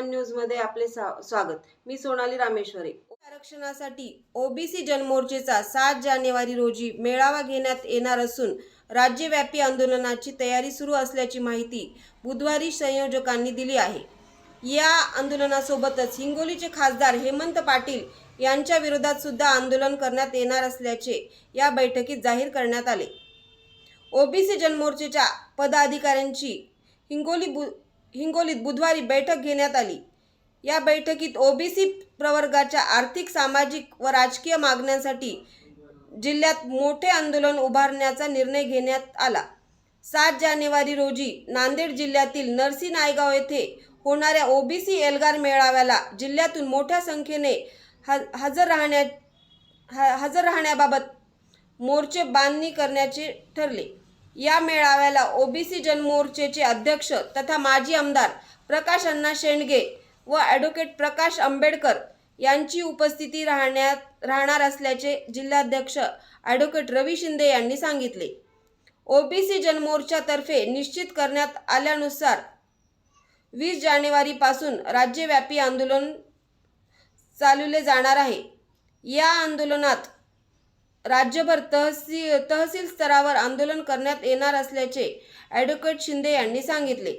One न्यूजमध्ये आपले स्वागत. मी सोनाली रामेश्वरे. आरक्षणासाठी ओबीसी जनमोर्चेचा सात जानेवारी रोजी मेळावा घेण्यात येणार असून राज्यव्यापी आंदोलनाची तयारी सुरू असल्याची माहिती बुधवारी संयोजकांनी दिली आहे. या आंदोलनासोबतच हिंगोलीचे खासदार हेमंत पाटील यांच्या विरोधात सुद्धा आंदोलन करण्यात येणार असल्याचे या बैठकीत जाहीर करण्यात आले. ओबीसी जनमोर्चेच्या पदाधिकाऱ्यांची हिंगोली बु हिंगोलीत बुधवारी बैठक घेण्यात आली. या बैठकीत ओबीसी प्रवर्गाच्या आर्थिक सामाजिक व राजकीय मागण्यांसाठी जिल्ह्यात मोठे आंदोलन उभारण्याचा निर्णय घेण्यात आला. सात जानेवारी रोजी नांदेड जिल्ह्यातील नरसी नायगाव येथे होणाऱ्या ओबीसी एल्गार मेळाव्याला जिल्ह्यातून मोठ्या संख्येने ह हजर राहण्या ह- हजर राहण्याबाबत मोर्चे बांधणी करण्याचे ठरले. या मेळाव्याला ओबीसी जनमोर्चेचे अध्यक्ष तथा माजी आमदार प्रकाश अण्णा शेंडगे व ॲडव्होकेट प्रकाश आंबेडकर यांची उपस्थिती राहण्यात राहणार असल्याचे जिल्हाध्यक्ष ॲडव्होकेट रवी शिंदे यांनी सांगितले. ओबीसी जनमोर्चातर्फे निश्चित करण्यात आल्यानुसार वीस जानेवारीपासून राज्यव्यापी आंदोलन चालवले जाणार आहे. या आंदोलनात राज्यभर तहसील तहसील स्तरावर आंदोलन करण्यात येणार असल्याचे ॲडव्होकेट शिंदे यांनी सांगितले.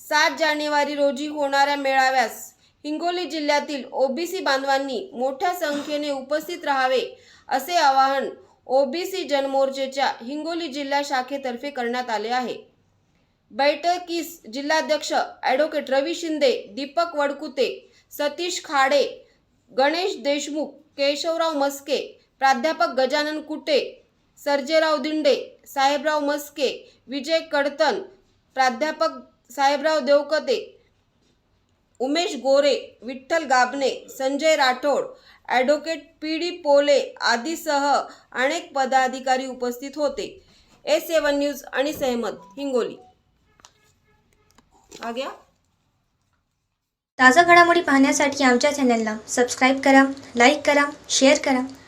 सात जानेवारी रोजी होणाऱ्या मेळाव्यास हिंगोली जिल्ह्यातील ओबीसी बांधवांनी मोठ्या संख्येने उपस्थित राहावे असे आवाहन ओबीसी जनमोर्चेच्या हिंगोली जिल्हा शाखेतर्फे करण्यात आले आहे. बैठकीस जिल्हाध्यक्ष ॲडव्होकेट रवी शिंदे दीपक वडकुते सतीश खाडे गणेश देशमुख केशवराव मस्के प्राध्यापक गजानन कुटे सर्जेराव दिंडे साहेबराव मस्के विजय कडतन प्राध्यापक Saheborao Devkate Umesh Gore Vitthal Gabane Sanjay Rathod advocate P D Pole आदीसह अनेक पदाधिकारी उपस्थित होते. ए सेवन न्यूज आणि सहमत हिंगोली. आ गया ताज्या घडामोडी पाहण्यासाठी आमच्या चॅनलला सबस्क्राईब करा लाईक करा शेअर करा.